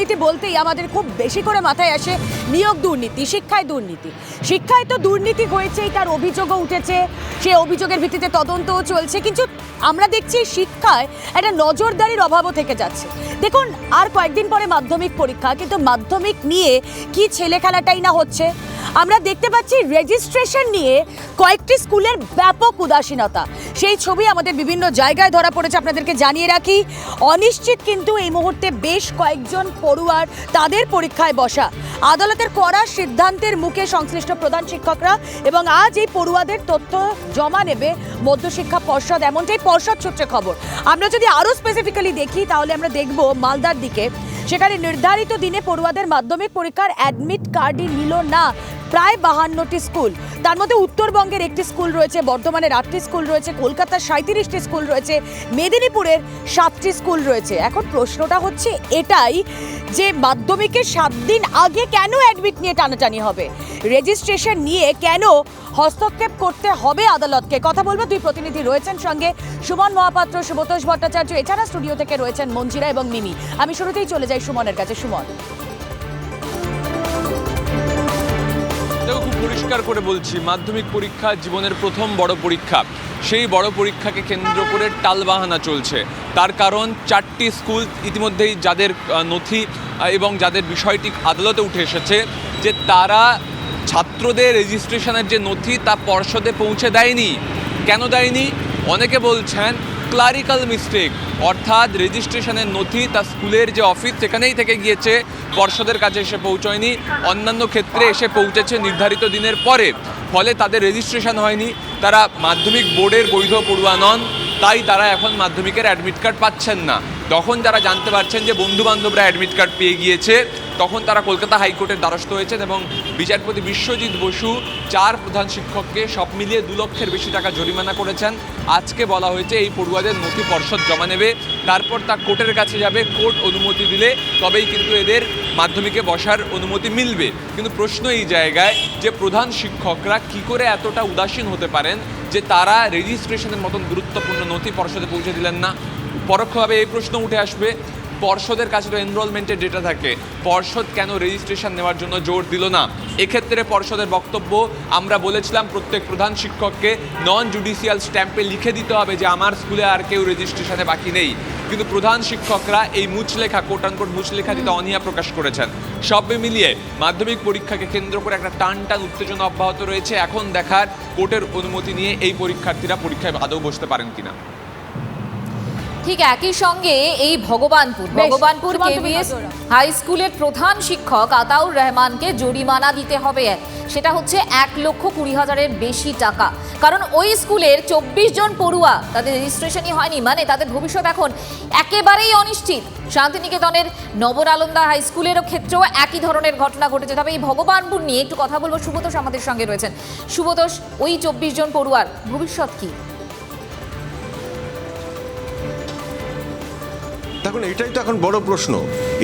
দুর্নীতি বলতেই আমাদের খুব বেশি করে মাথায় আসে নিয়োগ দুর্নীতি, শিক্ষায় দুর্নীতি। শিক্ষায় তো দুর্নীতি হয়েছেই, তার অভিযোগও উঠেছে। সে অভিযোগের ভিত্তিতে তদন্তও চলছে। কিন্তু আমরা দেখছি শিক্ষায় একটা নজরদারির অভাবও থেকে যাচ্ছে। দেখুন, আর কয়েকদিন পরে মাধ্যমিক পরীক্ষা, কিন্তু মাধ্যমিক নিয়ে কি ছেলে খেলাটাই না হচ্ছে? আমরা দেখতে পাচ্ছি রেজিস্ট্রেশন নিয়ে কয়েকটি স্কুলের ব্যাপক উদাসীনতা। সেই ছবি আমাদের বিভিন্ন জায়গায় ধরা পড়েছে, আপনাদেরকে জানিয়ে রাখি। অনিশ্চিত কিন্তু এই মুহূর্তে বেশ কয়েকজন পড়ুয়ার তাদের পরীক্ষায় বসা। আদালতের কড়া সিদ্ধান্তের মুখে সংশ্লিষ্ট প্রধান শিক্ষকরা এবং আজ এই পড়ুয়াদের তথ্য জমা নেবে মধ্যশিক্ষা পর্ষদ, এমনটাই পর্ষদ সূত্রে খবর। আমরা যদি আরও স্পেসিফিক্যালি দেখি, তাহলে আমরা দেখব মালদার দিকে। সেখানে নির্ধারিত দিনে পড়ুয়াদের মাধ্যমিক পরীক্ষার অ্যাডমিট কার্ডই নিল না। প্রায় বাহান্নটি স্কুল। তার মধ্যে উত্তরবঙ্গের একটি স্কুল রয়েছে বর্ধমানের আটটি স্কুল রয়েছে, কলকাতার সাঁত্রিশটি স্কুল রয়েছে, মেদিনীপুরের সাতটি স্কুল রয়েছে। এখন প্রশ্নটা হচ্ছে এটাই যে মাধ্যমিকের সাত দিন আগে কেন অ্যাডমিট নিয়ে টানাটানি হবে? রেজিস্ট্রেশন নিয়ে কেন হস্তক্ষেপ করতে হবে আদালতকে? কথা বলব, দুই প্রতিনিধি রয়েছেন সঙ্গে। সুমন মহাপাত্র সুবতোষ ভট্টাচার্য, এছাড়া স্টুডিও থেকে রয়েছেন মঞ্জিরা এবং মিমি। আমি শুরুতেই চলে যাই সুমনের কাছে। সুমন। পরিষ্কার করে বলছি, মাধ্যমিক পরীক্ষা জীবনের প্রথম বড় পরীক্ষা। সেই বড় পরীক্ষাকে কেন্দ্র করে টালবাহানা চলছে। তার কারণ চারটি স্কুল ইতিমধ্যেই যাদের নথি এবং যাদের বিষয়টি আদালতে উঠে এসেছে যে তারা ছাত্রদের রেজিস্ট্রেশনের যে নথি তা পর্ষদে পৌঁছে দেয়নি। কেন দেয়নি? অনেকে বলছেন ক্লারিক্যাল মিস্টেক অর্থাৎ রেজিস্ট্রেশনের নথি তা স্কুলের যে অফিস সেখানেই থেকে গিয়েছে। পর্ষদের কাছে এসে পৌঁছয়নি, অন্যান্য ক্ষেত্রে এসে পৌঁছেছে নির্ধারিত দিনের পরে। ফলে তাদের রেজিস্ট্রেশন হয়নি, তারা মাধ্যমিক বোর্ডের বৈধ পড়ুয়া নন, তাই তারা এখন মাধ্যমিকের অ্যাডমিট কার্ড পাচ্ছেন না। তখন যারা জানতে পারছেন যে বন্ধু বান্ধবরা অ্যাডমিট কার্ড পেয়ে গিয়েছে, তখন তারা কলকাতা হাইকোর্টের দ্বারস্থ হয়েছেন এবং বিচারপতি বিশ্বজিৎ বসু চার প্রধান শিক্ষককে সব মিলিয়ে দু লক্ষের বেশি টাকা জরিমানা করেছেন। আজকে বলা হয়েছে এই পড়ুয়াদের নথি পর্ষদ জমা নেবে, তারপর তা কোর্টের কাছে যাবে, কোর্ট অনুমতি দিলে তবেই কিন্তু এদের মাধ্যমিকে বসার অনুমতি মিলবে। কিন্তু প্রশ্ন এই জায়গায় যে প্রধান শিক্ষকরা কি করে এতটা উদাসীন হতে পারেন যে তারা রেজিস্ট্রেশনের মতন গুরুত্বপূর্ণ নথি পর্ষদে পৌঁছে দিলেন না? পরোক্ষভাবে এই প্রশ্ন উঠে আসবে, পর্ষদের কাছে তো এনরোলমেন্টের ডেটা থাকে। পর্ষদ কেন রেজিস্ট্রেশন নেওয়ার জন্য জোর দিল না? এক্ষেত্রে পর্ষদের বক্তব্য, আমরা বলেছিলাম প্রত্যেক প্রধান শিক্ষককে নন জুডিশিয়াল স্ট্যাম্পে লিখে দিতে হবে যে আমার স্কুলে আর কেউ রেজিস্ট্রেশনে বাকি নেই। কিন্তু প্রধান শিক্ষকরা এই মুচলেখা কোট মুচলেখা দিতে অনিয়া প্রকাশ করেছেন সব মিলিয়ে মাধ্যমিক পরীক্ষাকে কেন্দ্র করে একটা টান টান উত্তেজনা অব্যাহত রয়েছে। এখন দেখার কোর্টের অনুমতি নিয়ে এই পরীক্ষার্থীরা পরীক্ষায় আদৌ বসতে পারেন কিনা। ঠিক একই সঙ্গে এই ভগবানপুর ভগবানপুর কেভিএস হাই স্কুলের প্রধান শিক্ষক আতাউর রহমানকে জরিমানা দিতে হবে। সেটা হচ্ছে এক লক্ষ কুড়ি হাজারের বেশি টাকা। কারণ ওই স্কুলের চব্বিশ জন পড়ুয়া তাদের রেজিস্ট্রেশনই হয়নি মানে তাদের ভবিষ্যৎ এখন একেবারেই অনিশ্চিত। শান্তিনিকেতনের নবরালন্দা হাই স্কুলেরও ক্ষেত্রেও একই ধরনের ঘটনা ঘটেছে। তবে এই ভগবানপুর নিয়ে একটু কথা বলব। সুব্রতোষ আমাদের সঙ্গে রয়েছেন। সুব্রতোষ ওই চব্বিশ জন পড়ুয়ার ভবিষ্যৎ কি? দেখুন, এটাই তো এখন বড় প্রশ্ন।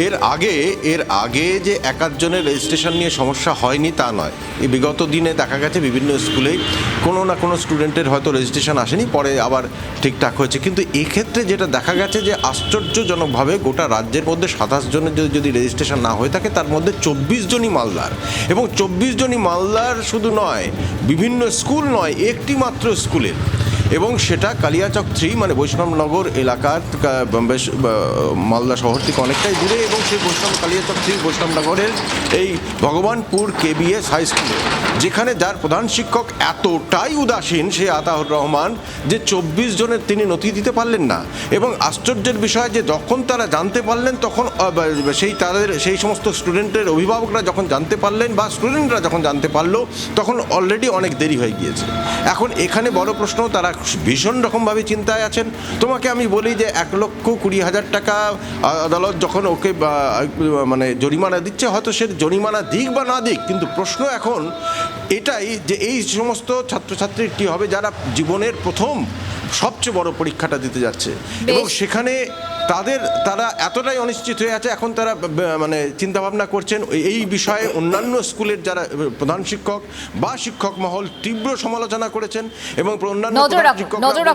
এর আগে এর আগে যে এক আধজনের রেজিস্ট্রেশন নিয়ে সমস্যা হয়নি তা নয়। এই বিগত দিনে দেখা গেছে বিভিন্ন স্কুলেই কোনো না কোনো স্টুডেন্টের হয়তো রেজিস্ট্রেশন আসেনি, পরে আবার ঠিকঠাক হয়েছে। কিন্তু এক্ষেত্রে যেটা দেখা গেছে যে আশ্চর্যজনকভাবে গোটা রাজ্যের মধ্যে সাতাশ জনের যদি যদি রেজিস্ট্রেশন না হয়ে থাকে, তার মধ্যে চব্বিশ জনই মালদার। এবং চব্বিশ জনই মালদার শুধু নয়, বিভিন্ন স্কুল নয় একটি মাত্র স্কুলের। এবং সেটা কালিয়াচক থ্রি মানে বৈষ্ণবনগর এলাকার বেশ মালদা শহর থেকে অনেকটাই দূরে এবং সেই বৈষ্ণব, কালিয়াচক থ্রি বৈষ্ণবনগরের এই ভগবানপুর কেবিএস হাই স্কুলে যেখানে যার প্রধান শিক্ষক এতটাই উদাসীন, সে আতাউর রহমান, যে চব্বিশ জনের তিনি নথি দিতে পারলেন না এবং আশ্চর্যের বিষয় যে যখন তারা জানতে পারলেন তখন সেই তাদের, সেই সমস্ত স্টুডেন্টের অভিভাবকরা যখন জানতে পারলেন বা স্টুডেন্টরা যখন জানতে পারল, তখন অলরেডি অনেক দেরি হয়ে গিয়েছে। এখন এখানে বড় প্রশ্ন, তারা ভীষণ রকমভাবে চিন্তায় আছেন। তোমাকে আমি বলি যে এক লক্ষ কুড়ি হাজার টাকা আদালত যখন ওকে মানে জরিমানা দিচ্ছে হয়তো সে জরিমানা দিক বা না দিক কিন্তু প্রশ্ন এখন এটাই যে এই সমস্ত ছাত্রছাত্রী কী হবে যারা জীবনের প্রথম সবচেয়ে বড় পরীক্ষাটা দিতে যাচ্ছে। এবং সেখানে তাদের তারা এতটাই অনিশ্চিত হয়ে আছে এখন তারা মানে চিন্তা ভাবনা করছেন। এই বিষয়ে অন্যান্য স্কুলের যারা প্রধান শিক্ষক বা শিক্ষক মহল তীব্র সমালোচনা করেছেন এবং অন্যান্য নজর